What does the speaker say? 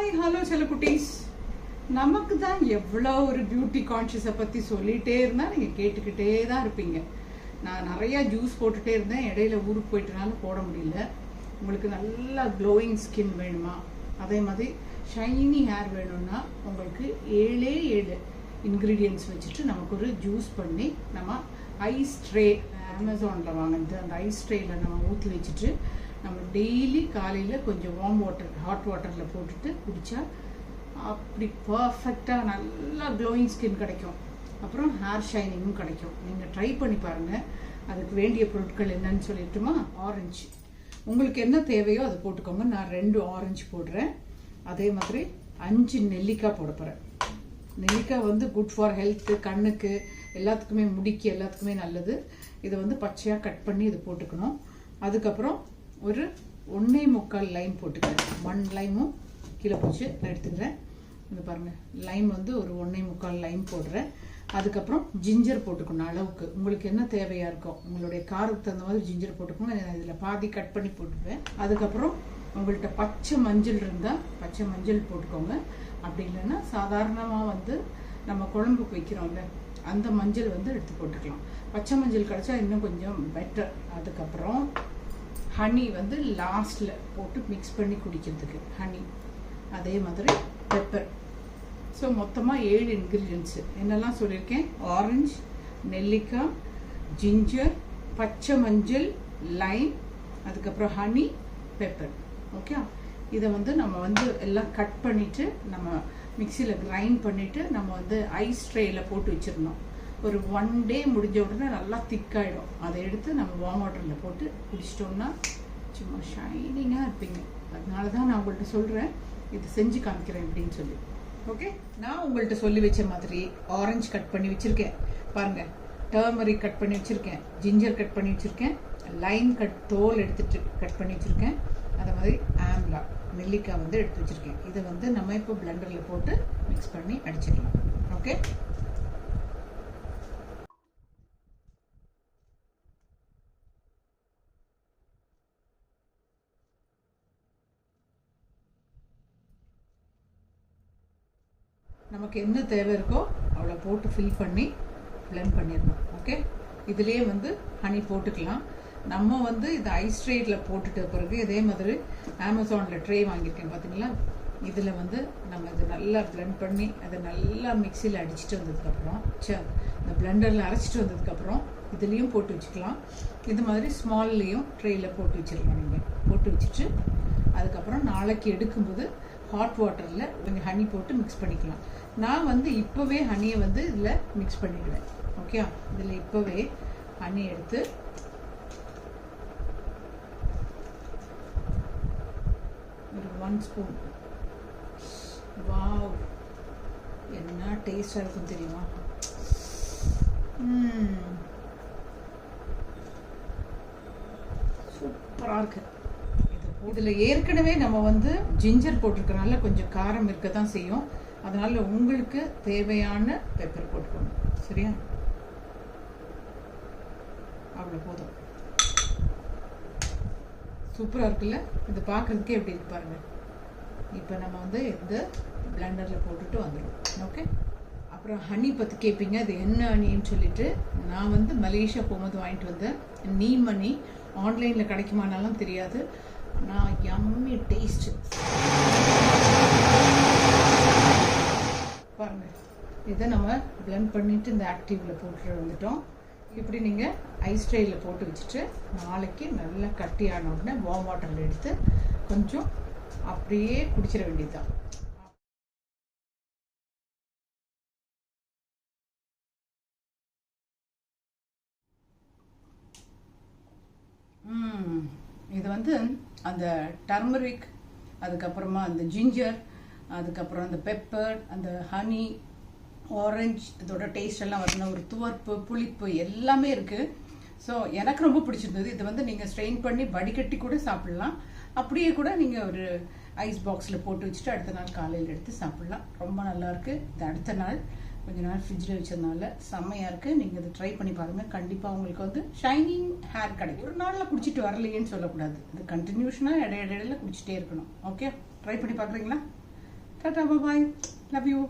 Hi hello செல்ல குட்டீஸ். நமக்கு தான் எவ்வளோ ஒரு பியூட்டி கான்ஷியஸை பற்றி சொல்லிகிட்டே இருந்தால் நீங்கள் கேட்டுக்கிட்டே தான் இருப்பீங்க. நான் நிறையா ஜூஸ் போட்டுகிட்டே இருந்தேன். இடையில ஊருக்கு போயிட்டனால போட முடியல. உங்களுக்கு நல்லா க்ளோயிங் ஸ்கின் வேணுமா? அதே மாதிரி ஷைனி ஹேர் வேணும்னா உங்களுக்கு ஏழே ஏழு இன்க்ரீடியன்ஸ் வச்சுட்டு நமக்கு ஒரு ஜூஸ் பண்ணி நம்ம ஐஸ் ட்ரே அமேசானில் வாங்கினது. அந்த ஐஸ் ட்ரேயில் நம்ம ஊற்றி வச்சுட்டு நம்ம டெய்லி காலையில் கொஞ்சம் வார்ம் வாட்டர் ஹாட் வாட்டரில் போட்டுட்டு குடித்தா அப்படி பர்ஃபெக்டாக நல்லா க்ளோயிங் ஸ்கின் கிடைக்கும். அப்புறம் ஹேர் ஷைனிங்கும் கிடைக்கும். நீங்கள் ட்ரை பண்ணி பாருங்கள் அதுக்கு வேண்டிய பொருட்கள் என்னன்னு சொல்லிட்டுமா? ஆரஞ்சு உங்களுக்கு என்ன தேவையோ அதை போட்டுக்கோங்க. நான் ரெண்டு ஆரஞ்சு போடுறேன். அதே மாதிரி அஞ்சு நெல்லிக்காய் போட போகிறேன் நெல்லிக்காய் வந்து குட் ஃபார் ஹெல்த்து கண்ணுக்கு எல்லாத்துக்குமே முடிக்கு எல்லாத்துக்குமே நல்லது. இதை வந்து பச்சையாக கட் பண்ணி இதை போட்டுக்கணும். அதுக்கப்புறம் ஒரு ஒன்றே முக்கால் லைம் போட்டுக்கிறேன். ஒன் லைமும் கீழே போச்சு நான் எடுத்துக்கிறேன். இந்த பாருங்கள் லைம் வந்து ஒரு ஒன்றே முக்கால் லைம் போடுறேன். அதுக்கப்புறம் ஜிஞ்சர் போட்டுக்கணும் அளவுக்கு. உங்களுக்கு என்ன தேவையாக இருக்கும் உங்களுடைய காருக்கு தகுந்த மாதிரி ஜிஞ்சர் போட்டுக்கணும் நான் இதில் பாதி கட் பண்ணி போட்டுக்குவேன். அதுக்கப்புறம் உங்கள்கிட்ட பச்சை மஞ்சள் இருந்தால் பச்சை மஞ்சள் போட்டுக்கோங்க. அப்படி இல்லைன்னா சாதாரணமாக வந்து நம்ம குழம்புக்கு வைக்கிறோம்ல அந்த மஞ்சள் வந்து எடுத்து போட்டுக்கலாம். பச்சை மஞ்சள் கிடச்சா இன்னும் கொஞ்சம் பெட்டர் அதுக்கப்புறம் ஹனி வந்து லாஸ்ட்டில் போட்டு மிக்ஸ் பண்ணி குடிக்கிறதுக்கு. ஹனி அதே மாதிரி பெப்பர் ஸோ மொத்தமாக ஏழு இன்க்ரீடியன்ஸு என்னெல்லாம் சொல்லியிருக்கேன்? ஆரஞ்சு நெல்லிக்காய் ஜிஞ்சர் பச்சை மஞ்சள் லைம் அதுக்கப்புறம் ஹனி பெப்பர் ஓகே இதை வந்து நம்ம வந்து எல்லாம் கட் பண்ணிவிட்டு நம்ம மிக்சியில் கிரைண்ட் பண்ணிவிட்டு நம்ம வந்து ஐஸ் ட்ரேயில் போட்டு வச்சிடணும். ஒரு ஒன் டே முடிஞ்ச உடனே நல்லா திக்காயிடும் அதை எடுத்து நம்ம வார்ம் வாட்டரில் போட்டு குடிச்சிட்டோம்னா சும்மா ஷைனிங்காக இருப்பீங்க. அதனால தான் நான் உங்கள்கிட்ட சொல்கிறேன் இது செஞ்சு காமிக்கிறேன் அப்படின்னு சொல்லி. ஓகே நான் உங்கள்கிட்ட சொல்லி வச்ச மாதிரி ஆரஞ்சு கட் பண்ணி வச்சுருக்கேன். பாருங்கள் டர்மரிக் கட் பண்ணி வச்சுருக்கேன். ஜிஞ்சர் கட் பண்ணி வச்சுருக்கேன். லைம் கட் தோல் எடுத்துட்டு கட் பண்ணி வச்சுருக்கேன். அதை மாதிரி ஆம்லா நெல்லிக்காய் வந்து எடுத்து வச்சுருக்கேன். இதை வந்து நம்ம இப்போ பிளெண்டரில் போட்டு மிக்ஸ் பண்ணி அடிச்சிடலாம். ஓகே நமக்கு என்ன தேவை இருக்கோ அவ்வளோ போட்டு ஃபில் பண்ணி பிளெண்ட் பண்ணிடணும் ஓகே இதுலேயே வந்து ஹனி போட்டுக்கலாம். நம்ம வந்து இந்த ஐஸ் ட்ரேட்டில் போட்டுட்ட பிறகு இதே மாதிரி அமேசானில் ட்ரே வாங்கியிருக்கேன் பார்த்தீங்களா இதில் வந்து நம்ம இது நல்லா பிளெண்ட் பண்ணி அதை நல்லா மிக்சியில் அடிச்சுட்டு வந்ததுக்கப்புறம் சே இந்த பிளெண்டரில் அரைச்சிட்டு வந்ததுக்கப்புறம் இதுலேயும் போட்டு வச்சுக்கலாம். இது மாதிரி ஸ்மால்லையும் ட்ரேயில் போட்டு வச்சிடலாம் நீங்கள் போட்டு வச்சுட்டு அதுக்கப்புறம் நாளைக்கு எடுக்கும்போது ஹாட் வாட்டரில் கொஞ்சம் ஹனி போட்டு மிக்ஸ் பண்ணிக்கலாம். நான் வந்து இப்போவே ஹனியை வந்து இதில் மிக்ஸ் பண்ணிடுவேன். ஓகே இதில் இப்போவே ஹனி எடுத்து ஒரு ஒன் ஸ்பூன் வாவ் என்ன டேஸ்டாக இருக்கும் தெரியுமா? சூப்பராக இருக்குது இதில் ஏற்கனவே நம்ம வந்து ஜிஞ்சர் போட்டிருக்கனால கொஞ்சம் காரம் இருக்க தான் செய்யும். அதனால உங்களுக்கு தேவையான பெப்பர் போட்டுக்கணும் சரியா? அவ்வளோ போதும். சூப்பராக இருக்குல்ல? இது பார்க்குறதுக்கே எப்படி இருக்கு பாருங்க. இப்போ நம்ம வந்து இந்த பிளண்டரில் போட்டுட்டு வந்துடும் ஓகே அப்புறம் ஹனி பற்றி கேட்பீங்க அது என்ன ஹனின்னு சொல்லிட்டு நான் வந்து மலேசியா போகும்போது வாங்கிட்டு வந்தேன் நீம் ஹனி ஆன்லைனில் கிடைக்குமானாலும் தெரியாது. நான் யம்மி டேஸ்ட் பாருங்க இதை நம்ம பிளெண்ட் பண்ணிட்டு இந்த ஆக்டிவில் போட்டு வந்துட்டோம். இப்படி நீங்கள் ஐஸ் ட்ரேயில் போட்டு வச்சுட்டு நாளைக்கு நல்லா கட்டி ஆன உடனே வார்ம் வாட்டரில் எடுத்து கொஞ்சம் அப்படியே குடிச்சிட வேண்டியதுதான் இது வந்து அந்த டர்மரிக் அதுக்கப்புறமா அந்த ஜிஞ்சர் அதுக்கப்புறம் அந்த பெப்பர் அந்த ஹனி ஆரஞ்சு இதோட டேஸ்ட் எல்லாம் வரணும் ஒரு துவர்ப்பு புளிப்பு எல்லாமே இருக்குது ஸோ எனக்கு ரொம்ப பிடிச்சிருந்தது. இது வந்து நீங்கள் ஸ்ட்ரெயின் பண்ணி வடிகட்டி கூட சாப்பிட்லாம். அப்படியே கூட நீங்கள் ஒரு ஐஸ் பாக்ஸில் போட்டு வச்சுட்டு அடுத்த நாள் காலையில் எடுத்து சாப்பிட்லாம். ரொம்ப நல்லாயிருக்கு இது அடுத்த நாள். கொஞ்ச நாள் ஃப்ரிட்ஜில் வச்சதுனால செம்மையாக இருக்குது நீங்கள் இதை ட்ரை பண்ணி பாருங்கள் கண்டிப்பாக உங்களுக்கு வந்து ஷைனிங் ஹேர் கிடைக்கும். ஒரு நாளில் குடிச்சிட்டு வரலையேன்னு சொல்லக்கூடாது. இது கண்டினியூஷனாக இடைய இடையில குடிச்சிட்டே இருக்கணும். ஓகே ட்ரை பண்ணி பார்க்குறீங்களா? Tata bye love you